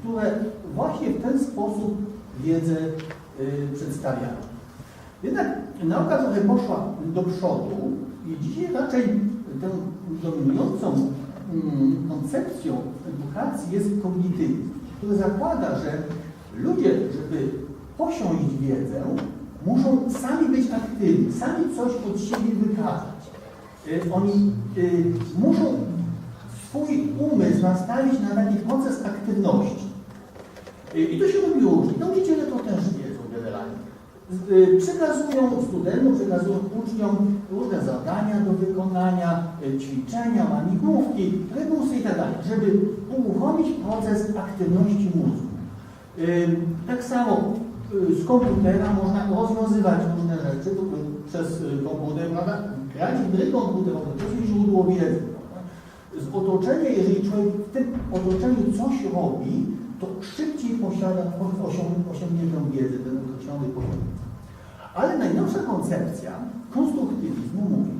które właśnie w ten sposób wiedzę przedstawiają. Jednak nauka trochę poszła do przodu i dzisiaj raczej tą dominującą mm, koncepcją edukacji jest kognitywizm, który zakłada, że ludzie, żeby posiąść wiedzę, muszą sami być aktywni, sami coś od siebie wykazać. Y, oni y, muszą swój umysł nastawić na taki proces aktywności. Y, I to się robi różnie. Nauczyciele to też wiedzą generalnie. Przekazują studentom, przekazują uczniom różne zadania do wykonania, ćwiczenia, łamigłówki, rebusy i tak żeby uruchomić proces aktywności mózgu. Tak samo z komputera można rozwiązywać różne rzeczy przez komputer, prawda? Grać w gry komputerowe, to jest źródło wiedzy. Z otoczenia, jeżeli człowiek w tym otoczeniu coś robi, to szybciej posiada, osiągnie tę wiedzę, ten określony poziom. Ale najnowsza koncepcja konstruktywizmu mówi,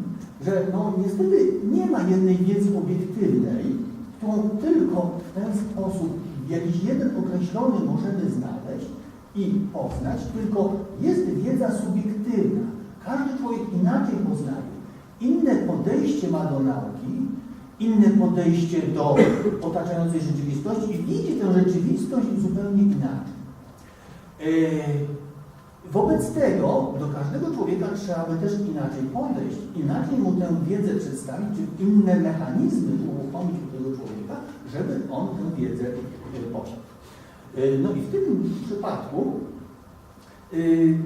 że no niestety nie ma jednej wiedzy obiektywnej, którą tylko w ten sposób jakiś jeden określony możemy znaleźć i poznać, tylko jest wiedza subiektywna. Każdy człowiek inaczej poznaje. Inne podejście ma do nauki, inne podejście do otaczającej rzeczywistości i widzi tę rzeczywistość zupełnie inaczej. E, wobec tego do każdego człowieka trzeba by też inaczej podejść, inaczej mu tę wiedzę przedstawić, czy inne mechanizmy uruchomić u tego człowieka, żeby on tę wiedzę e, posiadł. E, no i w tym przypadku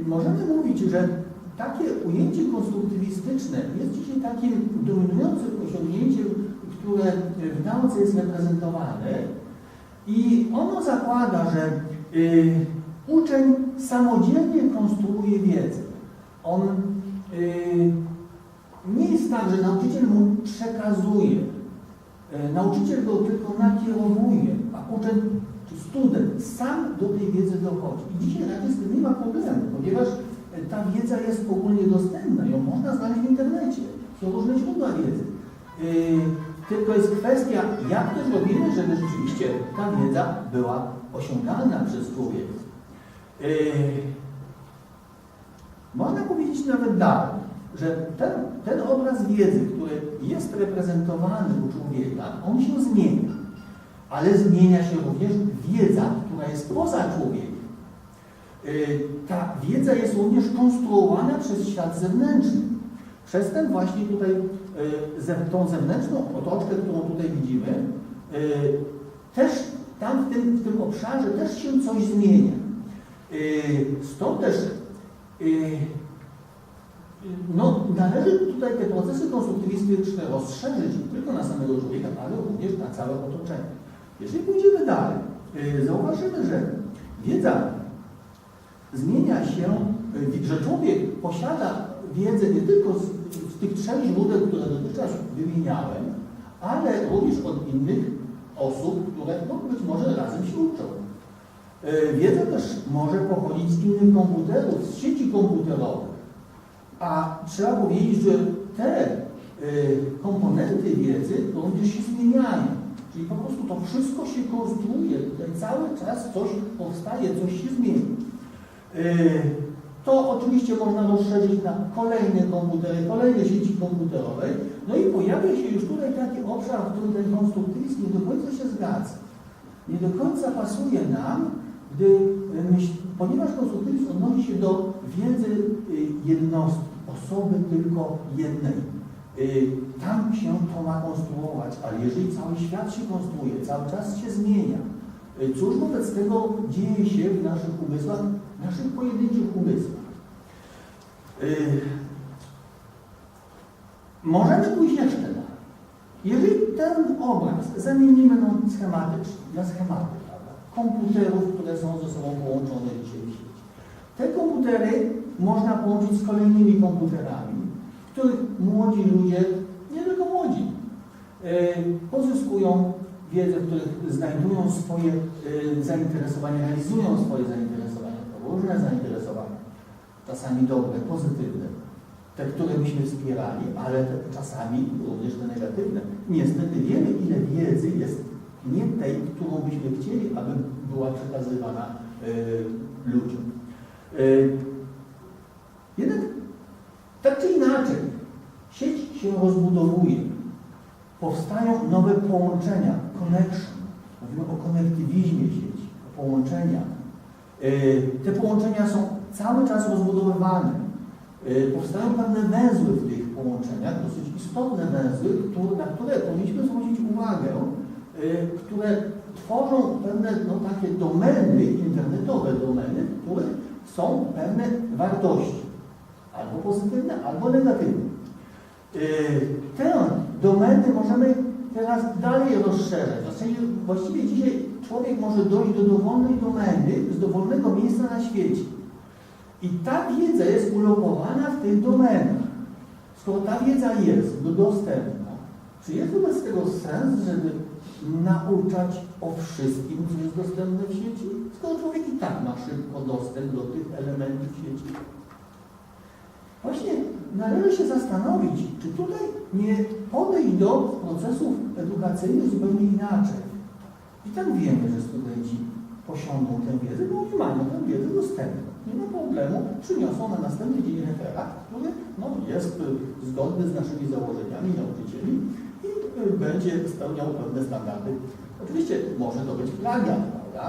możemy mówić, że takie ujęcie konstruktywistyczne jest dzisiaj takim dominującym osiągnięciem, które w nauce jest reprezentowane i ono zakłada, że y, uczeń samodzielnie konstruuje wiedzę. On y, nie jest tak, że nauczyciel mu przekazuje, y, nauczyciel go tylko nakierowuje, a uczeń czy student sam do tej wiedzy dochodzi. I dzisiaj raczej z tym nie ma problemu, ponieważ ta wiedza jest ogólnie dostępna, ją można znaleźć w internecie. Są różne źródła wiedzy. Tylko jest kwestia, jak to zrobimy, żeby rzeczywiście ta wiedza była osiągalna przez człowieka. Yy, można powiedzieć nawet dalej, że ten, ten obraz wiedzy, który jest reprezentowany u człowieka, on się zmienia. Ale zmienia się również wiedza, która jest poza człowiekiem. Y, ta wiedza jest również konstruowana przez świat zewnętrzny. Przez ten właśnie tutaj, tą zewnętrzną otoczkę, którą tutaj widzimy, y, też tam w tym, w tym obszarze też się coś zmienia. Stąd też no, należy tutaj te procesy konstruktywistyczne rozszerzyć nie tylko na samego człowieka, ale również na całe otoczenie. Jeżeli pójdziemy dalej, zauważymy, że wiedza zmienia się, że człowiek posiada wiedzę nie tylko z, z tych trzech źródeł, które dotychczas wymieniałem, ale również od innych osób, które no, być może razem się uczą. E, wiedza też może pochodzić z innych komputerów, z sieci komputerowych. A trzeba powiedzieć, że te y, komponenty wiedzy również się zmieniają. Czyli po prostu to wszystko się konstruuje. Tutaj cały czas coś powstaje, coś się zmienia. To oczywiście można rozszerzyć na kolejne komputery, kolejne sieci komputerowe. No i pojawia się już tutaj taki obszar, w którym ten konstruktywizm nie do końca się zgadza. Nie do końca pasuje nam, gdy myśl, ponieważ konstruktywizm odnosi się do wiedzy y, jednostki, osoby tylko jednej. Tam się to ma konstruować, ale jeżeli cały świat się konstruuje, cały czas się zmienia, cóż wobec tego dzieje się w naszych umysłach, naszych pojedynczych umysłach. Yy, możemy pójść jeszcze dalej. Jeżeli ten obraz zamienimy no, schematycznie, na schematy prawda, komputerów, które są ze sobą połączone dzisiaj w sieci. Te komputery można połączyć z kolejnymi komputerami, w których młodzi ludzie, nie tylko młodzi, yy, pozyskują wiedzę, w których znajdują swoje yy, zainteresowania, realizują swoje zainteresowania różne zainteresowania, czasami dobre, pozytywne, te, które byśmy wspierali, ale te, czasami również te negatywne. Niestety wiemy, ile wiedzy jest nie tej, którą byśmy chcieli, aby była przekazywana y, ludziom. Y, jednak tak czy inaczej, sieć się rozbudowuje, powstają nowe połączenia, connection. Mówimy o konektywizmie sieci, o połączeniach. Y, Te połączenia są cały czas rozbudowywane. Y, Powstają pewne węzły w tych połączeniach, dosyć istotne węzły, na które powinniśmy zwrócić uwagę, y, które tworzą pewne no, takie domeny, internetowe domeny, w których są pewne wartości, albo pozytywne, albo negatywne. Te domeny możemy teraz dalej rozszerzać. W zasadzie właściwie dzisiaj człowiek może dojść do dowolnej domeny, z dowolnego miejsca na świecie. I ta wiedza jest ulokowana w tych domenach. Skoro ta wiedza jest dostępna, czy jest wobec tego sens, żeby nauczać o wszystkim, co jest dostępne w sieci? Skoro człowiek i tak ma szybko dostęp do tych elementów sieci. Właśnie należy się zastanowić, czy tutaj nie podejść do procesów edukacyjnych zupełnie inaczej. I tak wiemy, że studenci posiądą tę wiedzę, bo oni mają tę wiedzę dostępną. Nie ma problemu, przyniosą na następny dzień referat, który no, jest y, zgodny z naszymi założeniami nauczycieli i y, będzie spełniał pewne standardy. Oczywiście może to być plagiat, prawda?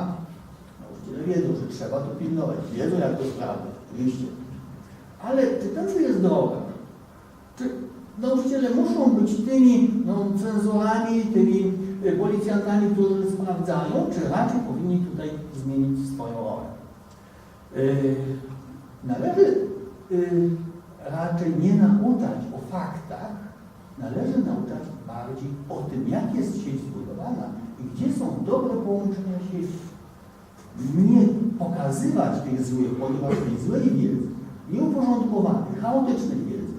Nauczyciele wiedzą, że trzeba to pilnować, wiedzą jak to sprawdzić, oczywiście. Ale czy tędy jest droga? Czy nauczyciele muszą być tymi no, cenzorami, tymi y, policjantami, którzy sprawdzają, czy raczej powinni tutaj zmienić swoją rolę? Yy, należy yy, raczej nie nauczać o faktach, należy nauczać bardziej o tym, jak jest sieć zbudowana i gdzie są dobre połączenia sieci. Nie pokazywać tych złych, ponieważ tej złej wiedzy, nieuporządkowanej, chaotycznej wiedzy,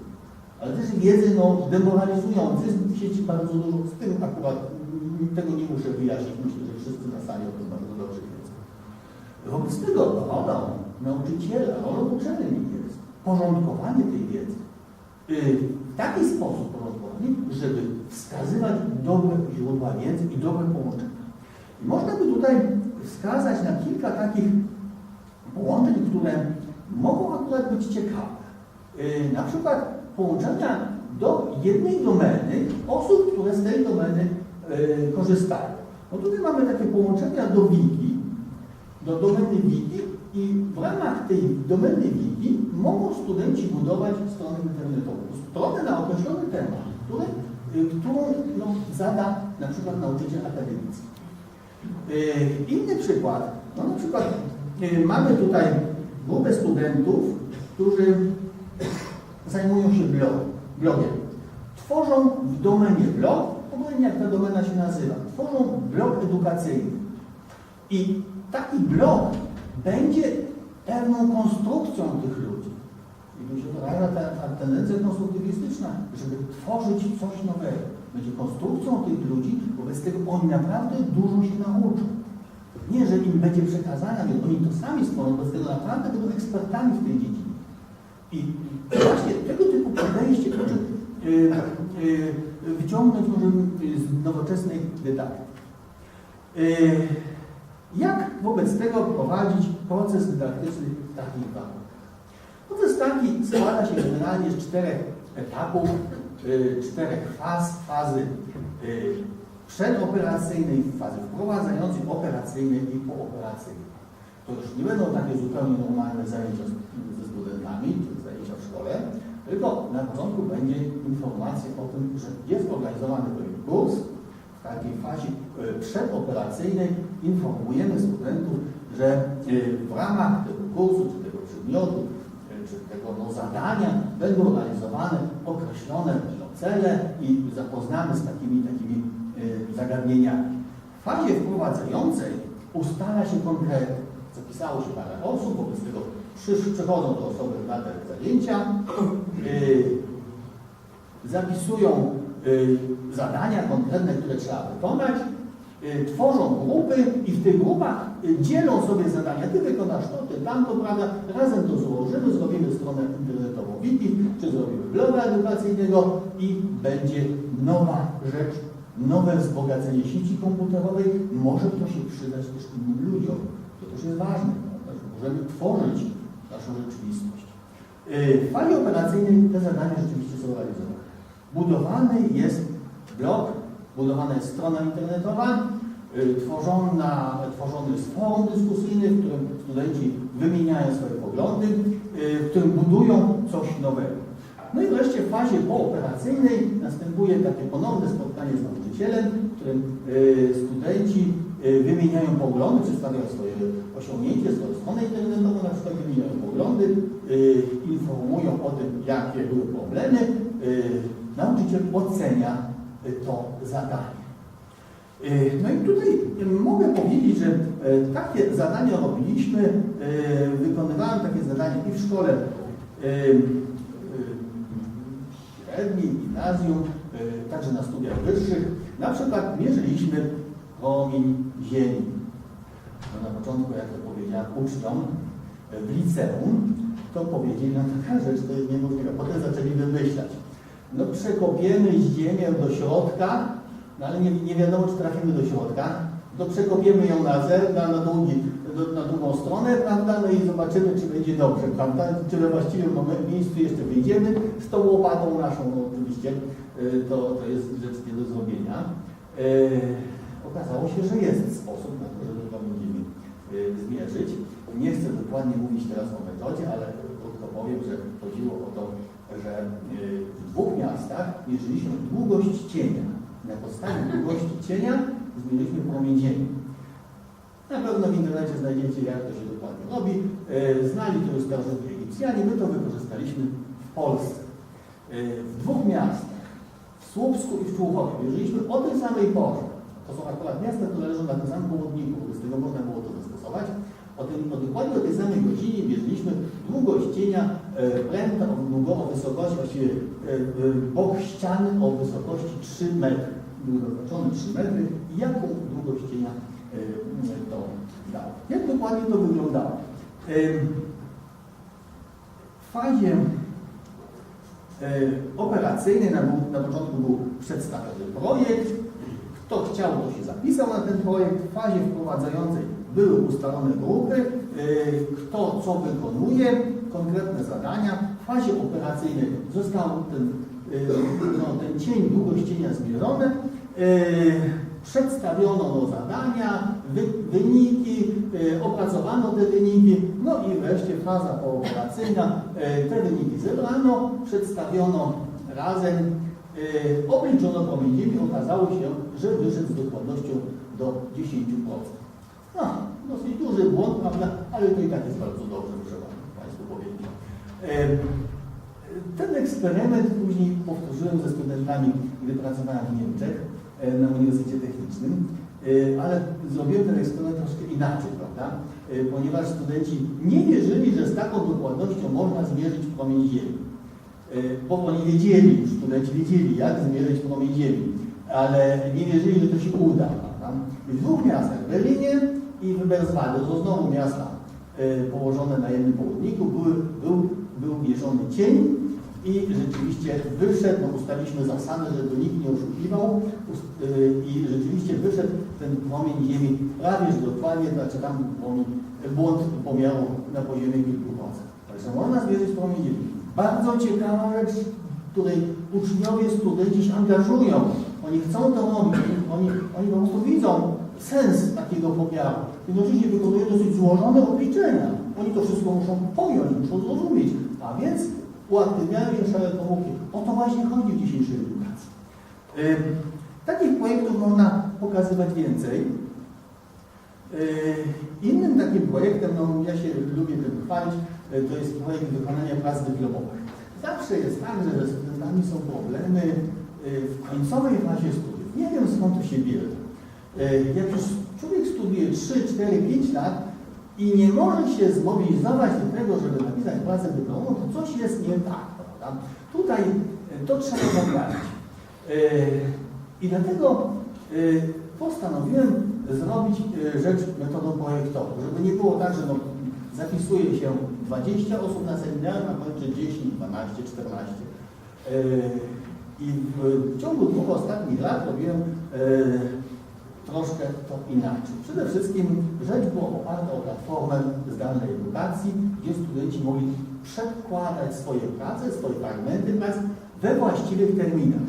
ale też wiedzy no, demoralizującej, jest w sieci bardzo dużo, z tym akurat mm, tego nie muszę wyjaśnić, myślę, że wszyscy na sali o tym bardzo dobrze wiedzą. Wobec tego rolą nauczyciela, rolą uczelni jest porządkowanie tej wiedzy. Yy, W taki sposób porządkowanie, żeby wskazywać dobre źródła wiedzy i dobre połączenia. I można by tutaj wskazać na kilka takich połączeń, które mogą akurat być ciekawe. Yy, Na przykład połączenia do jednej domeny osób, które z tej domeny yy, korzystają. No tutaj mamy takie połączenia do wiki, do domeny wiki i w ramach tej domeny wiki mogą studenci budować stronę internetową. Stronę na określony temat, który, y, którą no, zada na przykład nauczyciel akademicki. Y, Inny przykład, no na przykład y, mamy tutaj grupę studentów, którzy zajmują się blog, blogiem. Tworzą w domenie blog, obojętnie jak ta domena się nazywa, tworzą blog edukacyjny. I taki blog będzie pewną konstrukcją tych ludzi. I tu się wyraża ta, ta tendencja konstruktywistyczna, żeby tworzyć coś nowego. Będzie konstrukcją tych ludzi, wobec tego oni naprawdę dużo się nauczą. Nie, że im będzie przekazana, więc oni to sami stworzą, wobec tego naprawdę będą ekspertami w tej dziedzinie. I właśnie tego typu podejście proszę yy, yy, wyciągnąć możemy z nowoczesnej dydaktyki. Yy, jak wobec tego prowadzić proces dydaktyczny w takich warunkach? Proces taki składa się generalnie z czterech etapów, y, czterech faz, fazy przedoperacyjnej, fazy wprowadzającej, operacyjnej i pooperacyjnej. To już nie będą takie zupełnie normalne zajęcia ze studentami, czy zajęcia w szkole, tylko na początku będzie informacja o tym, że jest organizowany pewien kurs, w takiej fazie e, przedoperacyjnej informujemy studentów, że e, w ramach tego kursu, czy tego przedmiotu, e, czy tego no, zadania będą realizowane określone cele i zapoznamy z takimi, takimi zagadnieniami. W fazie wprowadzającej ustala się konkrety. Zapisało się parę osób, wobec tego przychodzą te osoby na te zajęcia, e, zapisują y, zadania konkretne, które trzeba wykonać, y, tworzą grupy i w tych grupach y, dzielą sobie zadania. Ty wykonasz to, ty tamto, prawda? Razem to złożymy, zrobimy stronę internetową wiki, czy zrobimy bloga edukacyjnego i będzie nowa rzecz nowe wzbogacenie sieci komputerowej może to się przydać też innym ludziom. To też jest ważne, prawda, że możemy tworzyć naszą rzeczywistość. Yy, W fali operacyjnej te zadania rzeczywiście są realizowane. Budowany jest blog, budowana jest strona internetowa, yy, tworzona, tworzony jest forum dyskusyjny, w którym studenci wymieniają swoje poglądy, yy, w którym budują coś nowego. No i wreszcie w fazie pooperacyjnej następuje takie ponowne spotkanie z nauczycielem, w którym y, studenci y, wymieniają poglądy, przedstawiają swoje osiągnięcie, swoją stronę internetową, na przykład wymieniają poglądy, y, informują o tym, jakie były problemy. Nauczyciel ocenia to zadanie. No i tutaj mogę powiedzieć, że y, takie zadania robiliśmy, y, wykonywałem takie zadania i w szkole y, średniej, gimnazjum, y, także na studiach wyższych. Na przykład mierzyliśmy promień Ziemi. No na początku, jak to powiedziałem uczniom y, w liceum, to powiedzieli nam taka rzecz, to jest niemożliwe. Potem zaczęli wymyślać. No przekopiemy Ziemię do środka, no ale nie, nie wiadomo, czy trafimy do środka. To przekopiemy ją na zer, na, na, długi, na drugą stronę, prawda? No i zobaczymy, czy będzie dobrze, prawda? Czy we właściwym miejscu jeszcze wyjdziemy z tą łopatą naszą, no oczywiście, y, to, to jest rzecz nie do zrobienia. Y, Okazało się, że jest sposób na to, żeby to będziemy y, zmierzyć. Nie chcę dokładnie mówić teraz o metodzie, ale krótko powiem, że chodziło o to, że w dwóch miastach mierzyliśmy długość cienia. Na podstawie długości cienia zmierzyliśmy promień Ziemi. Na pewno w internecie znajdziecie, jak to się dokładnie robi. Y, Znali to już starożytni Egipcjanie, my to wykorzystaliśmy w Polsce. Y, W dwóch miastach, w Słupsku i w Człuchowie, mierzyliśmy o tej samej porze. To są akurat miasta, które leżą na tym samym południku, z tego można było to zastosować. O, tym, o dokładnie o tej samej godzinie mierzyliśmy długość cienia e, pręta o, o wysokości, właściwie e, e, bok ściany o wysokości 3 metry. Były zaznaczone 3 metry i jaką długość cienia e, to dało. Jak dokładnie to wyglądało? W fazie e, operacyjnej na, na początku był przedstawiony projekt, kto chciał, to się zapisał na ten projekt. W fazie wprowadzającej były ustalone grupy, y, kto co wykonuje, konkretne zadania. W fazie operacyjnej został ten, y, no, ten cień, długość cienia zmierzony. Przedstawiono no, zadania, wy, wyniki, y, opracowano te wyniki, no i wreszcie faza pooperacyjna. Y, te wyniki zebrano, przedstawiono razem Yy, obliczono promień Ziemi, okazało się, że wyszedł z dokładnością do 10%. No, dosyć duży błąd, prawda, ale to i tak jest bardzo dobrze, muszę Państwu powiedzieć. Ten eksperyment później powtórzyłem ze studentami, gdy pracowałem w Niemczech na Uniwersytecie Technicznym, yy, ale zrobiłem ten eksperyment troszkę inaczej, prawda, yy, ponieważ studenci nie wierzyli, że z taką dokładnością można zmierzyć promień Ziemi. Bo oni wiedzieli, studenci wiedzieli, jak zmierzyć promień Ziemi, ale nie wierzyli, że to się uda. Prawda? W dwóch miastach, w Berlinie i w Berswalde, to znowu miasta położone na jednym południku, były, był, był mierzony cień i rzeczywiście wyszedł, no ustaliśmy zasadę, żeby nikt nie oszukiwał y, i rzeczywiście wyszedł ten promień Ziemi prawie że dokładnie, znaczy tam promień, błąd pomiaru na poziomie kilku procent. Także można zmierzyć promień Ziemi. Bardzo ciekawa rzecz, której uczniowie, studenci się angażują. Oni chcą to robić, oni, oni po prostu widzą sens takiego pomiaru. Jednocześnie wykonują dosyć złożone obliczenia. Oni to wszystko muszą pojąć, muszą zrozumieć. A więc uaktywniają się szare komórki. O to właśnie chodzi w dzisiejszej edukacji. Ym, Takich projektów można pokazywać więcej. Yy, Innym takim projektem, no ja się lubię tym chwalić, yy, to jest projekt wykonania prac dyplomowych. Zawsze jest tak, że ze studentami są problemy yy, w końcowej fazie studiów. Nie wiem skąd to się bierze. Yy, Jak już człowiek studiuje 3, 4, 5 lat i nie może się zmobilizować do tego, żeby napisać pracę dyplomową, to coś jest nie tak. Prawda? Tutaj yy, to trzeba poprawić. Yy, I dlatego yy, postanowiłem zrobić rzecz metodą projektową, żeby nie było tak, że no, zapisuje się 20 osób na seminar, a kończy 10, 12, 14. Yy, I w, ciągu dwóch ostatnich lat robiłem e, troszkę to inaczej. Przede wszystkim rzecz była oparta o platformę zdalnej edukacji, gdzie studenci mogli przedkładać swoje prace, swoje fragmenty prac we właściwych terminach.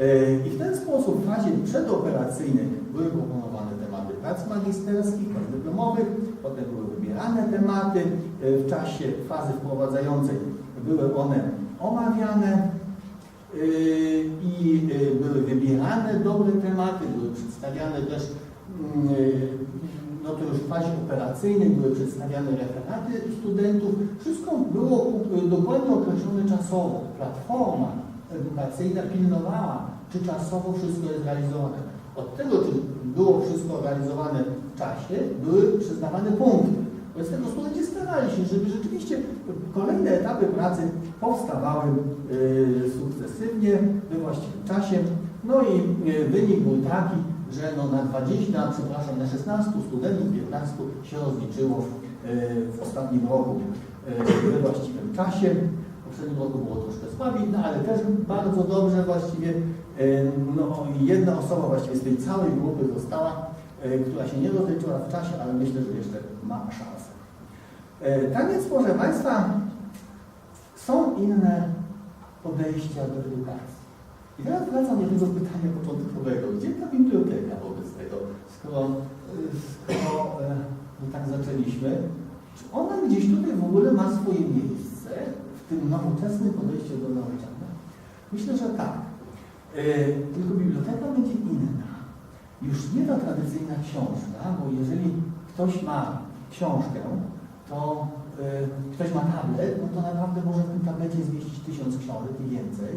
E, I w ten sposób w fazie przedoperacyjnej były proponowane tematy prac magisterskich, prac dyplomowych, potem były wybierane tematy. E, W czasie fazy wprowadzającej były one omawiane i e, były wybierane dobre tematy, były przedstawiane też, e, no to już w fazie operacyjnej były przedstawiane referaty studentów. Wszystko było dokładnie określone czasowo. Platforma edukacyjna pilnowała, czy czasowo wszystko jest realizowane. Od tego, czy było wszystko realizowane w czasie, były przyznawane punkty. Wobec tego studenci starali się, żeby rzeczywiście kolejne etapy pracy powstawały y, sukcesywnie, we właściwym czasie. No i y, wynik był taki, że no na 20, przepraszam, na 16 studentów, 15 się rozliczyło w, y, w ostatnim roku we właściwym czasie. W poprzednim roku było troszkę słabiej, no ale też bardzo dobrze właściwie. No, jedna osoba właściwie z tej całej grupy została, która się nie rozliczyła w czasie, ale myślę, że jeszcze ma szansę. Y, Tak więc, proszę Państwa, są inne podejścia do edukacji. I teraz wracam do tego pytania początkowego. Gdzie ta biblioteka wobec tego? Skoro, y, skoro my tak zaczęliśmy, czy ona gdzieś tutaj w ogóle ma swoje miejsce w tym nowoczesnym podejściu do nauczania? Myślę, że tak. Tylko biblioteka będzie inna. Już nie ta tradycyjna książka, bo jeżeli ktoś ma książkę, to y, ktoś ma tablet, no to naprawdę może w tym tablecie zmieścić tysiąc książek i więcej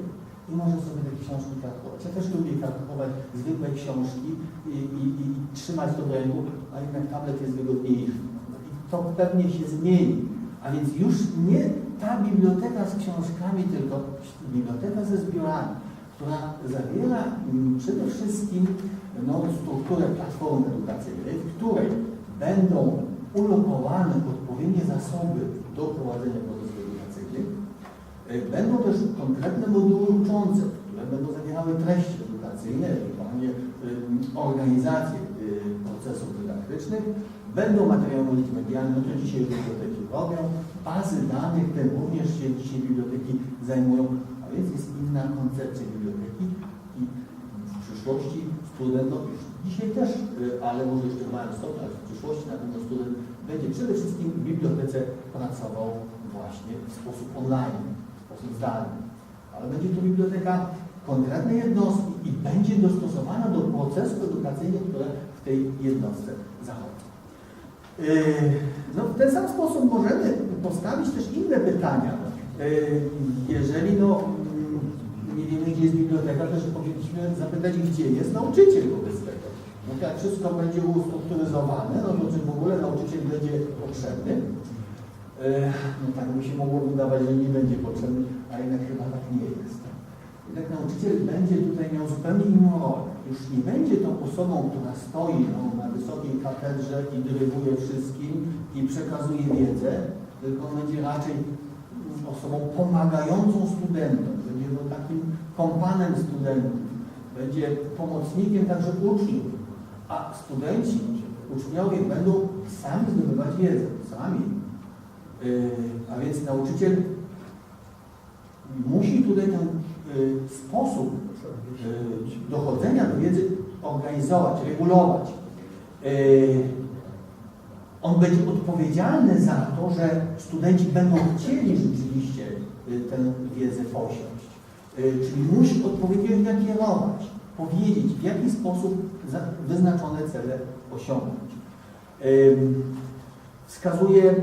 i może sobie te książki traktować. Ja też lubię traktować zwykłe książki i, i, i trzymać w ręku, a jednak tablet jest wygodniejszy. I to pewnie się zmieni. A więc już nie ta biblioteka z książkami, tylko biblioteka ze zbiorami, która zawiera mm, przede wszystkim no, strukturę platformy edukacyjnej, w której będą ulokowane odpowiednie zasoby do prowadzenia procesów edukacyjnych. E, Będą też konkretne moduły uczące, które będą zawierały treści edukacyjne, ewentualnie organizację y, procesów dydaktycznych. Będą materiały multimedialne, no to dzisiaj biblioteki robią. Bazy danych, te również się dzisiaj biblioteki zajmują, a więc jest inna koncepcja biblioteki i w przyszłości student, no już dzisiaj też, y, ale może jeszcze w małym stopniu, ale w przyszłości na pewno student będzie przede wszystkim w bibliotece pracował właśnie w sposób online, w sposób zdalny. Ale będzie to biblioteka konkretnej jednostki i będzie dostosowana do procesów edukacyjnych, które w tej jednostce zachodzą. Yy, No, w ten sam sposób możemy postawić też inne pytania. Yy, Jeżeli no, nie wiemy, gdzie jest biblioteka, też powinniśmy zapytać, gdzie jest nauczyciel wobec tego. No, jak wszystko będzie ustrukturyzowane, no to czy w ogóle nauczyciel będzie potrzebny? Yy, No tak by się mogło wydawać, że nie będzie potrzebny, a jednak chyba tak nie jest. Jednak nauczyciel będzie tutaj miał zupełnie inną rolę. Już nie będzie tą osobą, która stoi no, na wysokiej katedrze i dyryguje wszystkim i przekazuje wiedzę, tylko będzie raczej osobą pomagającą studentom, będzie no, takim kompanem studentów, będzie pomocnikiem także uczniów, a studenci, uczniowie będą sami zdobywać wiedzę, sami. Yy, a więc nauczyciel musi tutaj ten y, sposób y, dochodzenia do wiedzy organizować, regulować. Y, on będzie odpowiedzialny za to, że studenci będą chcieli rzeczywiście y, tę wiedzę posiąść. Y, czyli musi odpowiednio nakierować, powiedzieć, w jaki sposób wyznaczone cele osiągnąć. Y, Wskazuje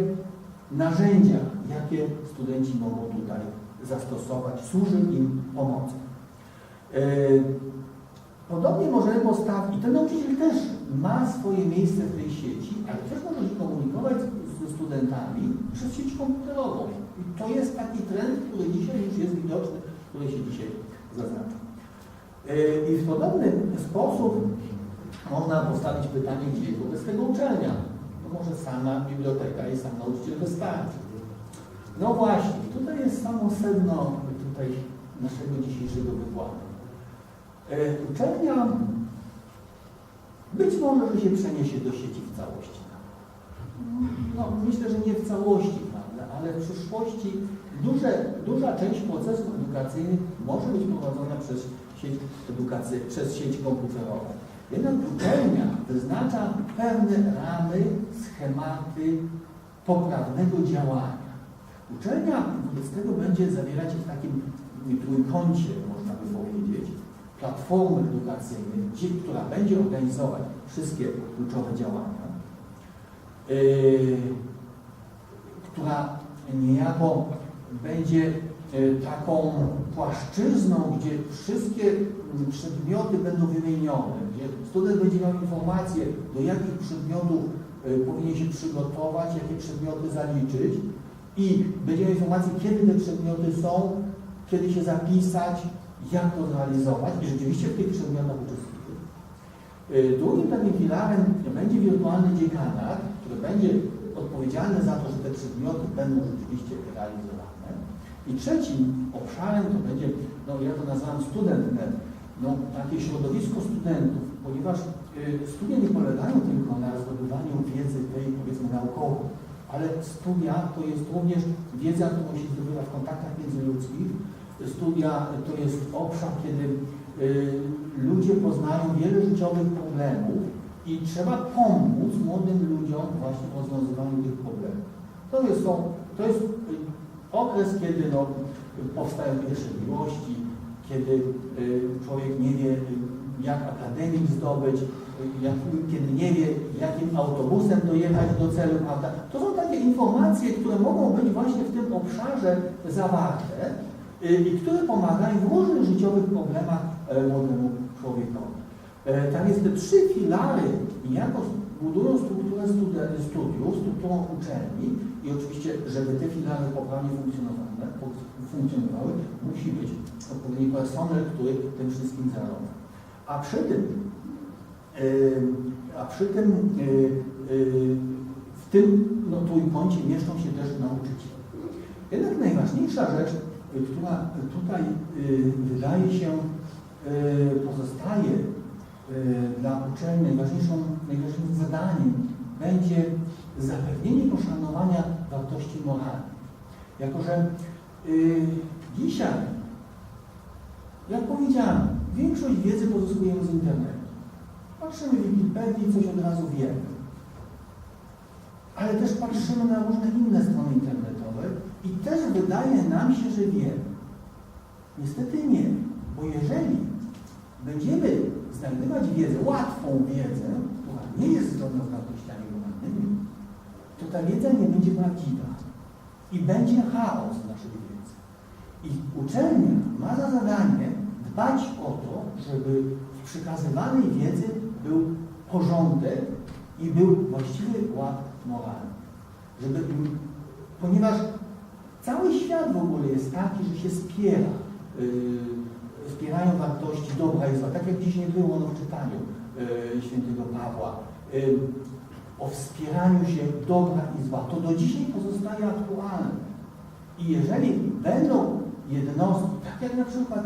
narzędzia, jakie studenci mogą tutaj zastosować, służy im pomocą. E, Podobnie możemy postawić, i ten nauczyciel też ma swoje miejsce w tej sieci, ale też może się komunikować ze studentami przez sieć komputerową. I to jest taki trend, który dzisiaj już jest widoczny, który się dzisiaj zaznacza. E, I w podobny sposób można postawić pytanie, gdzie jest wobec tego uczelnia. No może sama biblioteka i sam nauczyciel wystarczy. No właśnie, tutaj jest samo sedno tutaj naszego dzisiejszego wykładu. E, Uczelnia być może, że się przeniesie do sieci w całości. No, myślę, że nie w całości, prawda, ale w przyszłości duże, duża część procesów edukacyjnych może być prowadzona przez sieć edukacji, przez sieć komputerową. Jednak uczelnia wyznacza pewne ramy, schematy poprawnego działania. Uczelnia tego będzie zawierać w takim trójkącie, można by powiedzieć, platformy edukacyjnej, która będzie organizować wszystkie kluczowe działania, yy, która niejako będzie yy, taką płaszczyzną, gdzie wszystkie przedmioty będą wymienione, gdzie student będzie miał informację, do jakich przedmiotów yy, powinien się przygotować, jakie przedmioty zaliczyć i będzie miał informację, kiedy te przedmioty są, kiedy się zapisać, jak to zrealizować i rzeczywiście w tych przedmiotach uczestniczyć. Y, Drugim takim filarem będzie wirtualny dziekanat, który będzie odpowiedzialny za to, że te przedmioty będą rzeczywiście realizowane. I trzecim obszarem to będzie, no ja to nazywam studentnet, no takie środowisko studentów, ponieważ y, studia nie polegają tylko na zdobywaniu wiedzy tej powiedzmy naukowej, ale studia to jest również wiedza, którą się zdobywa w kontaktach międzyludzkich. Studia to jest obszar, kiedy y, ludzie poznają wiele życiowych problemów i trzeba pomóc młodym ludziom właśnie w rozwiązywaniu tych problemów. To jest, są, to jest okres, kiedy no, powstają pierwsze miłości, kiedy y, człowiek nie wie, jak akademik zdobyć, y, jak, kiedy nie wie, jakim autobusem dojechać do celu, prawda? To są takie informacje, które mogą być właśnie w tym obszarze zawarte y, i które pomagają w różnych życiowych problemach e, młodemu człowiekowi. E, Tam jest te trzy filary, niejako budują strukturę studi- studiów, strukturą uczelni i oczywiście, żeby te filary poprawnie funkcjonowały, funkcjonowały musi być odpowiedni personel, który tym wszystkim zarządza. A przy tym, y, a przy tym y, y, w tym no, trójkącie mieszczą się też nauczyciele. Jednak najważniejsza rzecz, która tutaj wydaje się pozostaje dla uczelni najważniejszym zadaniem będzie zapewnienie poszanowania wartości moralnych. Jako, że y, dzisiaj, jak powiedziałem, większość wiedzy pozyskujemy z internetu. Patrzymy w Wikipedii, coś od razu wiemy. Ale też patrzymy na różne inne strony internetowe i też wydaje nam się, że wiemy. Niestety nie, bo jeżeli będziemy znajdować wiedzę, łatwą wiedzę, która nie jest zgodna z wartościami moralnymi, to ta wiedza nie będzie prawdziwa i będzie chaos w naszej wiedzy. I uczelnia ma za zadanie dbać o to, żeby w przekazywanej wiedzy był porządek i był właściwy ład moralny. Żeby, ponieważ cały świat w ogóle jest taki, że się spiera, yy, wspierają wartości dobra i zła, tak jak dziś nie było no, w czytaniu yy, świętego Pawła, yy, o wspieraniu się dobra i zła, to do dzisiaj pozostaje aktualne. I jeżeli będą jednostki, tak jak na przykład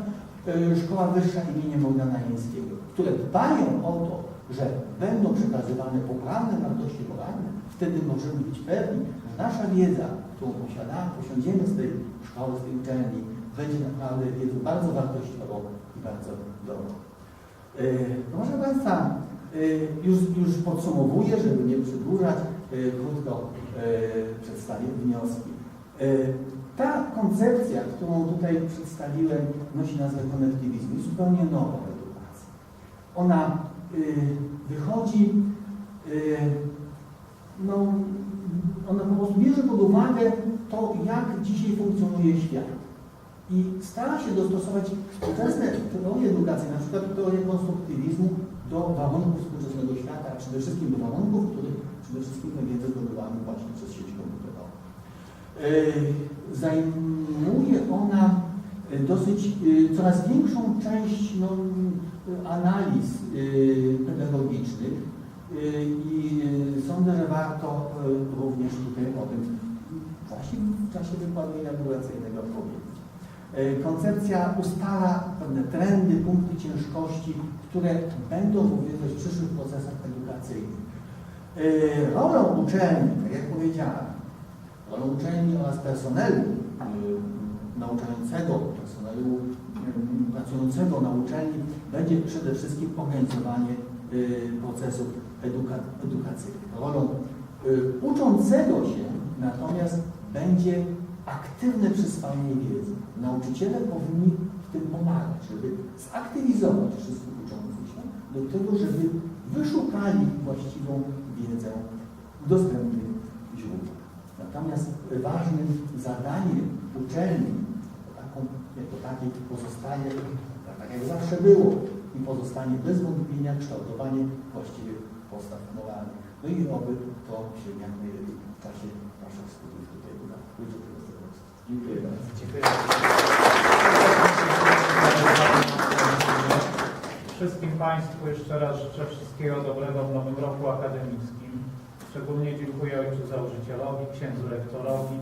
y, Szkoła Wyższa imienia Bogdana Jańskiego, które dbają o to, że będą przekazywane poprawne wartości moralne, wtedy możemy być pewni, że nasza wiedza, którą posiadamy, posiądziemy z tej szkoły, z tej uczelni, będzie naprawdę wiedzą bardzo wartościową i bardzo dobrą. Y, Proszę Państwa, już, już podsumowuję, żeby nie przedłużać, y, krótko y, przedstawię wnioski. Y, Ta koncepcja, którą tutaj przedstawiłem, nosi nazwę konektywizmu, jest zupełnie nowa w edukacji. Ona y, wychodzi, y, no, ona po prostu bierze pod uwagę to, jak dzisiaj funkcjonuje świat i stara się dostosować współczesne teorie edukacji, na przykład teorię konstruktywizmu, do warunków współczesnego świata, przede wszystkim do warunków, których przede wszystkim tę wiedzę zdobywamy właśnie przez sieć komputerową. Yy, Zajmuje ona yy, dosyć yy, coraz większą część no, analiz pedagogicznych i sądzę, że warto również tutaj o tym właśnie w czasie wykładu inauguracyjnego powiedzieć. E, Koncepcja ustala pewne trendy, punkty ciężkości, które będą obowiązywać w przyszłych procesach edukacyjnych. E, Rolą uczelni, tak jak powiedziałem, rolą uczelni oraz personelu e, nauczającego, personelu pracującego na uczelni będzie przede wszystkim organizowanie procesów eduka- edukacyjnych. Rolą uczącego się natomiast będzie aktywne przyswajanie wiedzy. Nauczyciele powinni w tym pomagać, żeby zaktywizować wszystkich uczących się do tego, żeby wyszukali właściwą wiedzę w dostępnych źródłach. Natomiast ważnym zadaniem uczelni taką, jako takiej pozostaje, tak jak zawsze było i pozostanie bez wątpienia kształtowanie właściwych postaw moralnych. No i oby to się jak najlepiej w czasie naszych studiów tutaj udało. Dziękuję bardzo. Wszystkim Państwu jeszcze raz życzę wszystkiego dobrego w nowym roku akademickim. Szczególnie dziękuję ojcu założycielowi, księdzu rektorowi,